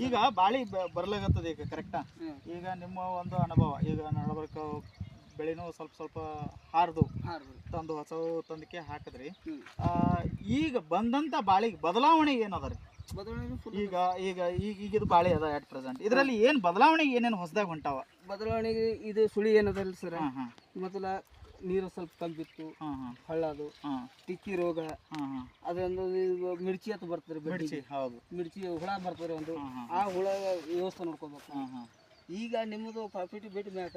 ಈಗ ಬಾಳಿ ಬರ್ಲಾಗತ್ತದ ಈಗ ಕರೆಕ್ಟಾ ಈಗ ನಿಮ್ಮ ಒಂದು ಅನುಭವ ಈಗ ನಡಬರ್ಕ ಬೆಳೆನೂ ಸ್ವಲ್ಪ ಸ್ವಲ್ಪ ಹಾರದು. ತಂದು ಹೊಸವು ತಂದಕ್ಕೆ ಹಾಕಿದ್ರಿ. ಆ, ಈಗ ಬಂದಂತ ಬಾಳಿಗೆ ಬದಲಾವಣೆ ಏನದ ರೀ ಬದಲಾವಣೆ ಈಗ ಈಗ ಈಗ ಇದು ಬಾಳಿ ಅದ ಎಟ್ ಪ್ರೆಸೆಂಟ್ ಇದರಲ್ಲಿ ಏನು ಬದಲಾವಣೆ ಏನೇನು ಹೊಸದಾಗ ಹೊಂಟಾವ? ಬದಲಾವಣೆಗೆ ಇದು ಸುಳಿ ಏನದಲ್ಲ ಸರ್? ಮೊದಲ ನೀರು ಸ್ವಲ್ಪ ಹಾ ಹಳ್ಳದು ಟಿಕ್ಕಿ ರೋಗ ಅದೊಂದು ಮಿರ್ಚಿ ಅಂತ ಬರ್ತದೆ ಮಿರ್ಚಿ ಹೌದು. ಮಿರ್ಚಿ ಹುಳ ಬರ್ತದೆ ಒಂದು. ಆ ಹುಳ ವ್ಯವಸ್ಥೆ ನೋಡ್ಕೋಬೇಕು. ಈಗ ನಿಮ್ಮದು ಪ್ರಾಫಿಟ್ ಬಿಟ್ಟ ಮ್ಯಾಕ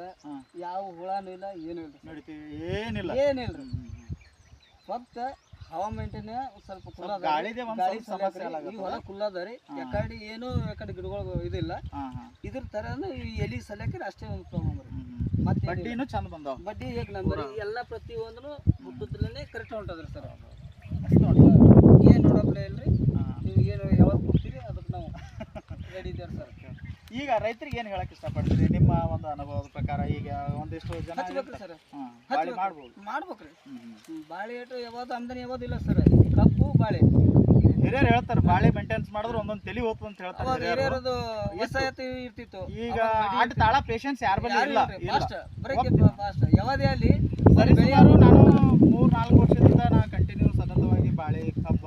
ಯಾವ ಹುಳನೂ ಇಲ್ಲ ಏನೂ ಇಲ್ಲ. ಏನಿಲ್ಲ. ಏನಿಲ್ಲ. ಮತ್ತ ಹವಾಮಾನ ಸ್ವಲ್ಪ ಹೊಲ ಕುಲ್ಲದ ರೀ. ಯಾಕಡೆ ಏನು ಯಾಕಡೆ ಗಿಡಗಳು ಇದಿಲ್ಲ. ಇದ್ರ ತರ ಎಲಿ ಸಲಕ್ಕೆ ಅಷ್ಟೇ ಒಂದು ಪ್ರಾಬ್ಲಮ್ ರೀ. ಬಡ್ಡಿನೂ ಚಂದ ಬಂದಾವ. ಬಡ್ಡಿ ಹೇಗೆ ನಂಬರ್ ಎಲ್ಲ ಪ್ರತಿಯೊಂದನು ಹುಟ್ಟುತ್ತಲೇ ಕರೆಕ್ಟ್ ಹೊಂಟದ್ರಿ ಸರ್ ಅಷ್ಟು ಹೊಂಟದ. ಏನು ನೋಡಪ್ಲೇ ಇಲ್ರಿ. ನೀವು ಏನು ಯಾವಾಗ ಕೊಡ್ತೀರಿ ಅದಕ್ಕೆ ನಾವು ರೆಡಿ ಇದ್ದೇವೆ ಸರ್. ಈಗ ರೈತರಿಗೆ ಏನ್ ಹೇಳಕ್ ಇಷ್ಟಪಡ್ತೀರಿ? ನಿಮ್ಮ ಒಂದು ಅನುಭವದ ಪ್ರಕಾರ ಈಗ ಒಂದಿಷ್ಟು ಜನ ಹಚ್ಬೇಕ್ರಿ ಸರ್. ಬಾಳಿ. ಮಾಡ್ಬೋದು. ಮಾಡ್ಬೇಕ್ರಿ. ಬಾಳೆ ಏಟು ಯಾವ್ದು ಆಮದನಿ ಯಾವ್ದು ಇಲ್ಲ ಸರ್. ಕಬ್ಬು ಬಾಳೆ. ಹಿರಿಯರು ಹೇಳ್ತಾರೆ ಬಾಳೆ ಮೇಂಟೆನ್ಸ್ ಮಾಡಿದ್ರೆ ಒಂದೊಂದು ತಲೆ ಹೋಗ್ತು ಅಂತ ಹೇಳ್ತಾರೆ ಅವಾಗ ಹಿರಿಯರು. ಹಿರಿಯರದು ಇರ್ತಿತ್ತು. ಈಗ ಆಟ ತಾಳ ಪೇಷನ್ಸ್ ಯಾರ ಬಳಿ ಇಲ್ಲ ಇಲ್ಲ. ಫಾಸ್ಟ್ ಫಾಸ್ಟ್ ಯಾವದೇ ಅಲ್ಲಿ ಸರಿ ಸುಮಾರು ನಾನು ಮೂರ್ ನಾಲ್ಕು ವರ್ಷದಿಂದ ನಾ ಕಂಟಿನ್ಯೂ ಸತತವಾಗಿ ಬಾಳೆ ಕಬ್ಬ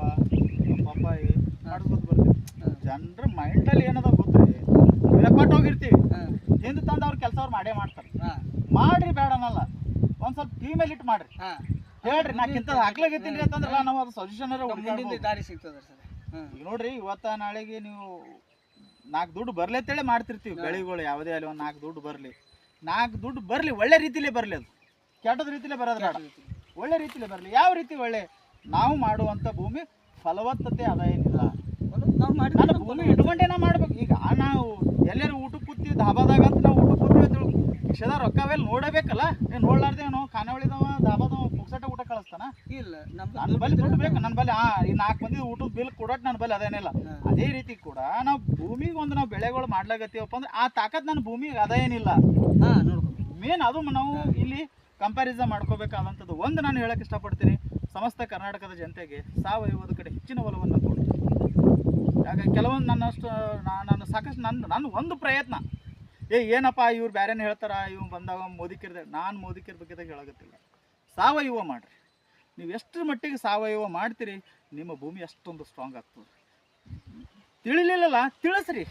ಪಪ್ಪಾಯಿ ಮಾಡ್ಕೊತ ಬರ್ತೀನಿ. ಜನರ ಮೈಂಡಲ್ಲಿ ಏನದ ಗೊತ್ತ್ರಿ ರೆಕಾರ್ಡ್ ಹೋಗಿರ್ತೀವಿ ಹಿಂದೆ ತಂದು ಅವ್ರ ಕೆಲಸ ಅವ್ರು ಮಾಡೇ ಮಾಡ್ತಾರೆ. ಮಾಡ್ರಿ ಬೇಡ ಅನ್ನಲ್ಲ. ಒಂದ್ ಸ್ವಲ್ಪ ಫೀಮೇಲ್ ಮೇಲೆ ಇಟ್ಟು ಮಾಡ್ರಿ. ಹೇಳ್ರಿ ನಾಕಿಂತ ಹಾಕ್ಲಾಗೈತಿಲ್ರಿ ಅಂತಂದ್ರೆ ನಾವು ಅದು ಸಜೆಷನ್ ದಾರಿ ಸಿಗ್ತದೆ ಸರ್. ಈಗ ನೋಡ್ರಿ ಇವತ್ತ ನಾಳೆಗೆ ನೀವು ನಾಲ್ಕು ದುಡ್ಡು ಬರ್ಲಿ ಅಂತೇಳಿ ಮಾಡ್ತಿರ್ತೀವಿ. ಬೆಳೆಗಳು ಯಾವುದೇ ಅಲ್ಲಿ ಒಂದು ನಾಲ್ಕು ದುಡ್ಡು ಬರಲಿ. ನಾಲ್ಕು ದುಡ್ಡು ಬರಲಿ ಒಳ್ಳೆ ರೀತಿಲೇ ಬರಲಿ ಅದು. ಕೆಟ್ಟದ ರೀತಿಲೇ ಬರೋದು ಬೇಡ. ಒಳ್ಳೆ ರೀತಿಲೇ ಬರಲಿ. ಯಾವ ರೀತಿ ಒಳ್ಳೆ? ನಾವು ಮಾಡುವಂಥ ಭೂಮಿ ಫಲವತ್ತತೆ ಅದ ಏನಿಲ್ಲ. ನಾನು ಭೂಮಿ ಇಟ್ಕೊಂಡೇನ ನಾ ಮಾಡ್ಬೇಕು. ಈಗ ನಾವು ಎಲ್ಲರೂ ಊಟಕ್ಕೆ ಕೂತಿ ಧಾಬಾದಾಗ ಅಂತ ನಾವು ಊಟಕ್ಕೆ ಕೂತೀವಿ ಕಿಶದ ರೊಕ್ಕವೆಲ್ಲ ನೋಡಬೇಕಲ್ಲ? ಏನು ನೋಡ್ಲಾರ್ದೆ ನಾವು ಖಾನಾವಳಿದವ ದಾಬಾದವ ಪುಕ್ಸಟ ಊಟ ಕಳಿಸ್ತಾನ? ಇಲ್ಲ ನನ್ನ ಬಲ್ಲಿ ದುಡ್ಡು ಬೇಕು ನನ್ನ ಬಲ್ಲಿ ಆ ಈ ನಾಲ್ಕು ಮಂದಿ ಊಟದ ಬಿಲ್ ಕೊಡೋಟ್ ನನ್ನ ಬಲ್ಲಿ ಅದೇನಿಲ್ಲ. ಅದೇ ರೀತಿ ಕೂಡ ನಾವು ಭೂಮಿಗೆ ಒಂದು ನಾವು ಬೆಳೆಗಳು ಮಾಡ್ಲಾಗತ್ತೀವಪ್ಪ ಅಂದ್ರೆ ಆ ತಾಕತ್ ನನ್ನ ಭೂಮಿಗೆ ಅದ ಏನಿಲ್ಲ. ಮೇನ್ ಅದು ನಾವು ಇಲ್ಲಿ ಕಂಪ್ಯಾರಿಸನ್ ಮಾಡ್ಕೋಬೇಕಾದಂಥದ್ದು. ಒಂದು ನಾನು ಹೇಳಕ್ಕೆ ಇಷ್ಟಪಡ್ತೀನಿ ಸಮಸ್ತ ಕರ್ನಾಟಕದ ಜನತೆಗೆ ಸಾವಯವದ ಕಡೆ ಹೆಚ್ಚಿನ ಒಲವನ್ನು ಕೊಡ್ತೀನಿ ಯಾಕೆ ಕೆಲವೊಂದು ನನ್ನಷ್ಟು ನಾನು ಸಾಕಷ್ಟು ನನ್ನ ನನ್ನ ಒಂದು ಪ್ರಯತ್ನ. ಏ, ಏನಪ್ಪ ಇವ್ರು ಬೇರೆನೇ ಹೇಳ್ತಾರ? ಇವ್ ಬಂದಾಗ ಮೋದಿಕಿರ್ದ ನಾನು ಮೋದಿಕಿರ್ ಬಗ್ಗೆ ಹೇಳಾಗತ್ತಿಲ್ಲ ಸಾವಯವ ಮಾಡಿರಿ. ನೀವು ಎಷ್ಟರ ಮಟ್ಟಿಗೆ ಸಾವಯವ ಮಾಡ್ತೀರಿ, ನಿಮ್ಮ ಭೂಮಿ ಅಷ್ಟೊಂದು ಸ್ಟ್ರಾಂಗ್ ಆಗ್ತದೆ. ತಿಳಿಲಿಲ್ಲಲ್ಲ, ತಿಳಿಸ್ರಿ.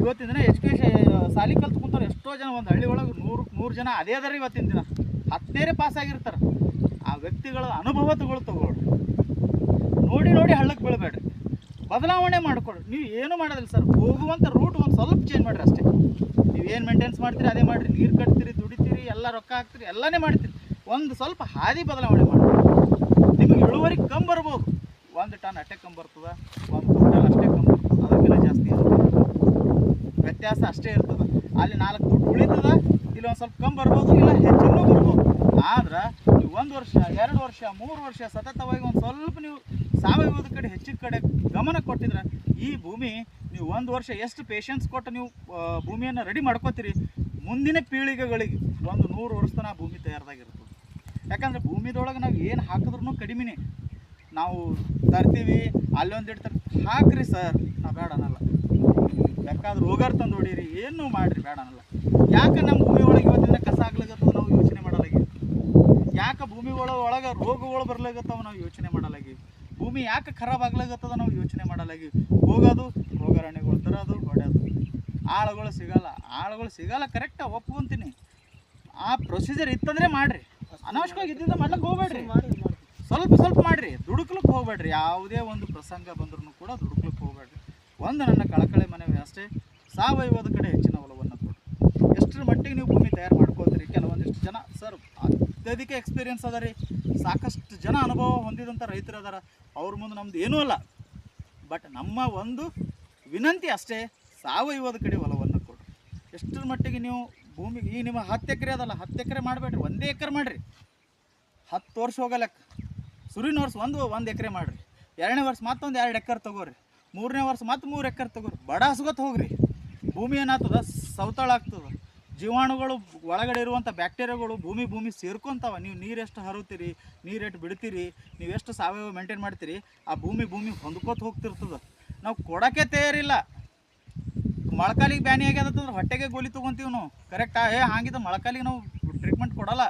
ಇವತ್ತಿನ ದಿನ ಎಜುಕೇಶನ್, ಸಾಲಿ ಕಲ್ತು ಕುಂತಾರೆ ಎಷ್ಟೋ ಜನ, ಒಂದು ಹಳ್ಳಿ ಒಳಗೆ ನೂರು ನೂರು ಜನ ಅದೇ ಅದರ ಇವತ್ತಿನ ದಿನ. ಹತ್ತನೇರೆ ಪಾಸ್ ಆಗಿರ್ತಾರೆ. ಆ ವ್ಯಕ್ತಿಗಳ ಅನುಭವ ತಗೊಳ್ ತಗೊಳ್ರಿ. ನೋಡಿ ನೋಡಿ ಹಳ್ಳಕ್ಕೆ ಬೀಳಬೇಡ್ರಿ. ಬದಲಾವಣೆ ಮಾಡಿಕೊಡಿ ನೀವು ಏನು ಮಾಡೋದಿಲ್ಲ ಸರ್ ಹೋಗುವಂಥ ರೂಟ್ ಒಂದು ಸ್ವಲ್ಪ ಚೇಂಜ್ ಮಾಡಿರಿ ಅಷ್ಟೇ. ನೀವು ಏನು ಮೇಂಟೆನ್ಸ್ ಮಾಡ್ತೀರಿ, ಅದೇ ಮಾಡಿರಿ. ನೀರು ಕಟ್ತೀರಿ, ದುಡಿತೀರಿ, ಎಲ್ಲ ರೊಕ್ಕ ಹಾಕ್ತೀರಿ, ಎಲ್ಲನೇ ಮಾಡ್ತೀರಿ. ಒಂದು ಸ್ವಲ್ಪ ಹಾದಿ ಬದಲಾವಣೆ ಮಾಡಿ ನಿಮಗೆ ಇಳುವರಿ ಕಮ್ಮಿ ಬರ್ಬೋದು. ಒಂದು ಟನ್ ಅಷ್ಟೇ ಕಮ್ಮಿ ಬರ್ತದೆ, ಒಂದು ಕ್ವಿಂಟಲ್ ಅಷ್ಟೇ ಕಮ್ಮಿ ಬರ್ತದೆ. ಅದಕ್ಕಿಂತ ಜಾಸ್ತಿ ವ್ಯತ್ಯಾಸ ಅಷ್ಟೇ ಇರ್ತದೆ. ಅಲ್ಲಿ ನಾಲ್ಕು ದುಡ್ಡು ಉಳಿತದ ಇಲ್ಲಿ ಒಂದು ಸ್ವಲ್ಪ ಕಮ್ಮಿ ಬರ್ಬೋದು, ಇಲ್ಲ ಹೆಚ್ಚಿನೂ ಬರ್ಬೋದು. ಆದ್ರೆ ನೀವು ಒಂದು ವರ್ಷ, ಎರಡು ವರ್ಷ, ಮೂರು ವರ್ಷ ಸತತವಾಗಿ ಒಂದು ಸ್ವಲ್ಪ ನೀವು ಸಾವಯವದ ಕಡೆ, ಹೆಚ್ಚಿನ ಕಡೆ ಗಮನ ಕೊಟ್ಟಿದ್ರೆ ಈ ಭೂಮಿ, ನೀವು ಒಂದು ವರ್ಷ ಎಷ್ಟು ಪೇಷನ್ಸ್ ಕೊಟ್ಟು ನೀವು ಭೂಮಿಯನ್ನು ರೆಡಿ ಮಾಡ್ಕೋತೀರಿ, ಮುಂದಿನ ಪೀಳಿಗೆಗಳಿಗೆ ಒಂದು ನೂರು ವರ್ಷ ತನಕ ಆ ಭೂಮಿ ತಯಾರದಾಗಿರ್ತದೆ. ಯಾಕಂದ್ರೆ ಭೂಮಿದೊಳಗೆ ನಾವು ಏನು ಹಾಕಿದ್ರೂ ಕಡಿಮೆನೇ. ನಾವು ತರ್ತೀವಿ, ಅಲ್ಲೊಂದು ಇಡ್ತಾರೆ ಹಾಕ್ರಿ ಸರ್, ನಾ ಬೇಡ ಅನ್ನಲ್ಲ. ಬೇಕಾದ್ರೆ ತಂದು ಹೊಡೀರಿ, ಏನು ಮಾಡಿರಿ ಬೇಡ ಅನ್ನಲ್ಲ. ಯಾಕೆ ನಮ್ಮ ಭೂಮಿ ಒಳಗೆ ಇವತ್ತಿನ ಕಸ ಆಗ್ಲಾಗತ್ತದ ನಾವು ಯೋಚನೆ ಮಾಡಲಾಗಿ? ಯಾಕೆ ಭೂಮಿ ಒಳ ಒಳಗೆ ರೋಗಗಳು ಬರ್ಲಾಗತ್ತವ ನಾವು ಯೋಚನೆ ಮಾಡಲಾಗಿ? ಭೂಮಿ ಯಾಕೆ ಖರಾಬ್ ಆಗ್ಲಾಗತ್ತದ ನಾವು ಯೋಚನೆ ಮಾಡಲಾಗಿ? ಹೋಗೋದು, ರೋಗರಾಣಿಗಳು ತರೋದು, ಹೊಡೆಯೋದು. ಆಳುಗಳು ಸಿಗಲ್ಲ. ಆಳುಗಳು ಸಿಗಲ್ಲ ಕರೆಕ್ಟಾಗಿ ಒಪ್ಕೊಂತೀನಿ. ಆ ಪ್ರೊಸೀಜರ್ ಇತ್ತಂದ್ರೆ ಮಾಡ್ರಿ. ಅನಾವಶ್ಯಕವಾಗಿ ಇದ್ದಿಂದ ಮಾಡ್ಲಿಕ್ಕೆ ಹೋಗ್ಬೇಡ್ರಿ. ಸ್ವಲ್ಪ ಸ್ವಲ್ಪ ಮಾಡಿರಿ. ದುಡುಕ್ಲಿಕ್ಕೆ ಹೋಗ್ಬೇಡ್ರಿ. ಯಾವುದೇ ಒಂದು ಪ್ರಸಂಗ ಬಂದ್ರೂ ಕೂಡ ದುಡುಕ್ಲಿಕ್ಕೆ ಹೋಗ್ಬೇಡ್ರಿ. ಒಂದು ನನ್ನ ಕಳಕಳಿ ಮನವಿ ಅಷ್ಟೇ. ಸಾವಯವದ ಕಡೆ ಹೆಚ್ಚಿನ ಒಲವನ್ನು ಮಟ್ಟಿಗೆ ನೀವು ಭೂಮಿ ತಯಾರು ಮಾಡ್ಕೊಳ್ತೀರಿ. ಕೆಲವೊಂದಿಷ್ಟು ಜನ ಸರ್ ಅತ್ಯಧಿಕ ಎಕ್ಸ್ಪೀರಿಯನ್ಸ್ ಅದ ರೀ. ಸಾಕಷ್ಟು ಜನ ಅನುಭವ ಹೊಂದಿದಂಥ ರೈತರು ಅದಾರ. ಅವ್ರ ಮುಂದೆ ನಮ್ದು ಏನೂ ಅಲ್ಲ. ಬಟ್ ನಮ್ಮ ಒಂದು ವಿನಂತಿ ಅಷ್ಟೇ, ಸಾವಯವದ ಕಡೆ ಹೊಲವನ್ನು ಕೊಡ್ರಿ. ಎಷ್ಟರ ಮಟ್ಟಿಗೆ ನೀವು ಭೂಮಿಗೆ ಈ ನಿಮ್ಮ ಹತ್ತು ಎಕರೆ ಅದಲ್ಲ, ಹತ್ತು ಎಕರೆ ಮಾಡಬೇಡ್ರಿ. ಒಂದೇ ಎಕರೆ ಮಾಡಿರಿ. ಹತ್ತು ವರ್ಷ ಹೋಗಲಕ್ಕ ಸುರಿನ ವರ್ಷ ಒಂದು ಒಂದು ಎಕರೆ ಮಾಡಿರಿ. ಎರಡನೇ ವರ್ಷ ಮತ್ತೊಂದು ಎರಡು ಎಕರೆ ತಗೋರಿ. ಮೂರನೇ ವರ್ಷ ಮತ್ತೆ ಮೂರು ಎಕರೆ ತಗೋರಿ. ಬಡ ಹಸ್ಗೊತ್ ಹೋಗ್ರಿ. ಭೂಮಿ ಏನಾಗ್ತದ? ಸವತಾಳ ಆಗ್ತದ. ಜೀವಾಣುಗಳು ಒಳಗಡೆ ಇರುವಂಥ ಬ್ಯಾಕ್ಟೀರಿಯಾಗಳು ಭೂಮಿ ಭೂಮಿ ಸೇರ್ಕೊಂತಾವ. ನೀವು ನೀರೆಷ್ಟು ಹರುತ್ತೀರಿ ನೀರೆಷ್ಟು ಬಿಡ್ತೀರಿ, ನೀವು ಎಷ್ಟು ಸಾವಯವ ಮೇಂಟೈನ್ ಮಾಡ್ತೀರಿ, ಆ ಭೂಮಿ ಭೂಮಿ ಹೊಂದ್ಕೋತ ಹೋಗ್ತಿರ್ತದೆ. ನಾವು ಕೊಡೋಕೆ ತಯಾರಿಲ್ಲ. ಮೊಳಕಾಲಿಗೆ ಬ್ಯಾನಿ ಆಗ್ಯದಂತಂದ್ರೆ ಹೊಟ್ಟೆಗೆ ಗೋಲಿ ತೊಗೊಂತೀವಿ ನಾವು. ಕರೆಕ್ಟಾ ಏ ಹಾಗಿದ್ದ ಮೊಳಕಾಲಿಗೆ ನಾವು ಟ್ರೀಟ್ಮೆಂಟ್ ಕೊಡಲ್ಲ.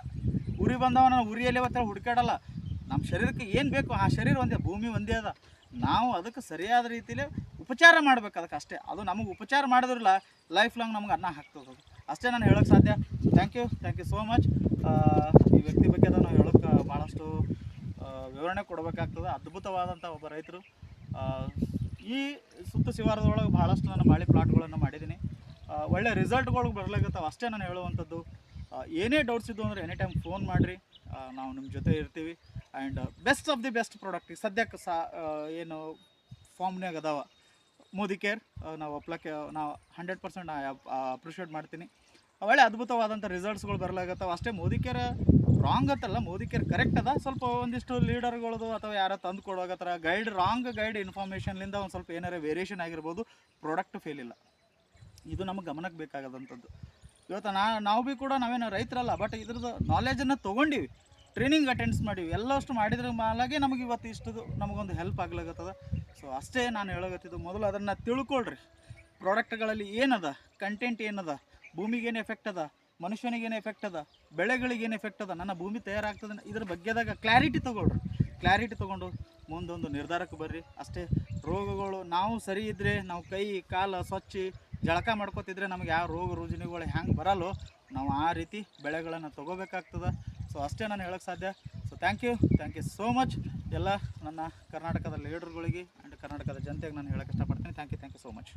ಉರಿ ಬಂದವ ನಾವು ಉರಿಯಲ್ಲಿ ಅವತ್ತೇಳಿ ಹುಡುಕಾಡಲ್ಲ ನಮ್ಮ ಶರೀರಕ್ಕೆ ಏನು ಬೇಕು, ಆ ಶರೀರ ಒಂದೇ, ಭೂಮಿ ಒಂದೇ ಅದ. ನಾವು ಅದಕ್ಕೆ ಸರಿಯಾದ ರೀತಿಯಲ್ಲಿ ಉಪಚಾರ ಮಾಡ್ಬೇಕು ಅದಕ್ಕೆ ಅಷ್ಟೇ ಅದು ನಮಗೆ ಉಪಚಾರ ಮಾಡಿದ್ರಲ್ಲ ಲೈಫ್ ಲಾಂಗ್ ನಮ್ಗೆ ಅನ್ನ ಹಾಕ್ತದೆ ಅಷ್ಟೇ ನಾನು ಹೇಳೋಕ್ಕೆ ಸಾಧ್ಯ. Thank you thank you so much ಈ ವ್ಯಕ್ತಿ ಬಗ್ಗೆ ನಾವು ಹೇಳೋಕ್ಕೆ ಭಾಳಷ್ಟು ವಿವರಣೆ ಕೊಡಬೇಕಾಗ್ತದೆ. ಅದ್ಭುತವಾದಂಥ ಒಬ್ಬ ರೈತರು. ಈ ಸುತ್ತ ಶಿವಾರದೊಳಗೆ ಭಾಳಷ್ಟು ನಾನು ಬಾಳೆ ಪ್ಲಾಟ್ಗಳನ್ನು ಮಾಡಿದ್ದೀನಿ. ಒಳ್ಳೆ ರಿಸಲ್ಟ್ಗಳು ಬರ್ಲಾಗತ್ತವೆ ಅಷ್ಟೇ ನಾನು ಹೇಳುವಂಥದ್ದು. ಏನೇ ಡೌಟ್ಸ್ ಇದ್ದು ಅಂದರೆ ಎನಿ ಟೈಮ್ ಫೋನ್ ಮಾಡಿರಿ ನಾವು ನಿಮ್ಮ ಜೊತೆ ಇರ್ತೀವಿ. And best of the best product ಈಗ ಸದ್ಯಕ್ಕೆ ಸಾ ಏನು ಫಾರ್ಮ್ನಾಗ ಅದಾವ. ಮೋದಿ ಕೇರ್ ನಾವು ಅಪ್ಲಕ್ಕೆ ನಾವು ಹಂಡ್ರೆಡ್ ಪರ್ಸೆಂಟ್ ಅಪ್ರಿಷಿಯೇಟ್ ಮಾಡ್ತೀನಿ. ಒಳ್ಳೆ ಅದ್ಭುತವಾದಂಥ ರಿಸಲ್ಟ್ಸ್ಗಳು ಬರಲಾಗತ್ತವೆ. ಅಷ್ಟೇ ಮೋದಿ ಕೇರ್ ರಾಂಗ್ ಅಂತಲ್ಲ ಮೋದಿ ಕೇರ್ ಕರೆಕ್ಟ್ ಅದ. ಸ್ವಲ್ಪ ಒಂದಿಷ್ಟು ಲೀಡರ್ಗಳದು ಅಥವಾ ಯಾರೋ ತಂದು ಕೊಡೋಗತ್ತರ ಗೈಡ್ ರಾಂಗ್ ಗೈಡ್ ಇನ್ಫಾರ್ಮೇಷನ್ಲಿಂದ ಒಂದು ಸ್ವಲ್ಪ ಏನಾರ ವೇರಿಯೇಷನ್ ಆಗಿರ್ಬೋದು ಪ್ರಾಡಕ್ಟ್ ಫೇಲ್ ಇಲ್ಲ. ಇದು ನಮಗೆ ಗಮನಕ್ಕೆ ಬೇಕಾಗದಂಥದ್ದು. ಇವತ್ತು ನಾ, ನಾವು ಭೀ ಕೂಡ ನಾವೇನು ರೈತರಲ್ಲ ಬಟ್ ಇದ್ರದ್ದು ನಾಲೆಜನ್ನು ತೊಗೊಂಡಿವಿ. ಟ್ರೈನಿಂಗ್ ಅಟೆಂಡ್ಸ್ ಮಾಡೀವಿ. ಎಲ್ಲಷ್ಟು ಮಾಡಿದ್ರ ಮಾಲಾಗೆ ನಮಗೆ ಇವತ್ತು ಇಷ್ಟದು, ನಮಗೊಂದು ಹೆಲ್ಪ್ ಆಗ್ಲಾಗತ್ತದ. ಸೊ ಅಷ್ಟೇ ನಾನು ಹೇಳೋಗತ್ತಿದ್ದು. ಮೊದಲು ಅದನ್ನು ತಿಳ್ಕೊಳ್ರಿ. ಪ್ರಾಡಕ್ಟ್ಗಳಲ್ಲಿ ಏನದ? ಕಂಟೆಂಟ್ ಏನದ? ಭೂಮಿಗೇನು ಎಫೆಕ್ಟ್ ಅದ? ಮನುಷ್ಯನಿಗೇನು ಎಫೆಕ್ಟ್ ಅದ? ಬೆಳೆಗಳಿಗೇನು ಎಫೆಕ್ಟ್ ಅದ? ನನ್ನ ಭೂಮಿ ತಯಾರಾಗ್ತದೆ ಇದ್ರ ಬಗ್ಗೆದಾಗ ಕ್ಲಾರಿಟಿ ತೊಗೊಳ್ರಿ. ಕ್ಲಾರಿಟಿ ತೊಗೊಂಡು ಮುಂದೊಂದು ನಿರ್ಧಾರಕ್ಕೆ ಬರ್ರಿ. ಅಷ್ಟೇ ರೋಗಗಳು ನಾವು ಸರಿ ಇದ್ದರೆ ನಾವು ಕೈ, ಕಾಲು ಸ್ವಚ್ಛ, ಜಳಕ ಮಾಡ್ಕೊತಿದ್ರೆ ನಮಗೆ ಯಾವ ರೋಗ ರುಜಿನಗಳು ಹೆಂಗೆ ಬರಲ್ಲೋ, ನಾವು ಆ ರೀತಿ ಬೆಳೆಗಳನ್ನು ತೊಗೋಬೇಕಾಗ್ತದೆ. ಸೊ ಅಷ್ಟೇ ನಾನು ಹೇಳೋಕ್ಕೆ ಸಾಧ್ಯ. So thank you thank you so much ಎಲ್ಲ ನನ್ನ ಕರ್ನಾಟಕದ ಲೀಡರ್ಗಳಿಗೆ ಆ್ಯಂಡ್ ಕರ್ನಾಟಕದ ಜನತೆಗೆ ನಾನು ಹೇಳೋಕ್ಕೆ ಇಷ್ಟಪಡ್ತೀನಿ. Thank you thank you so much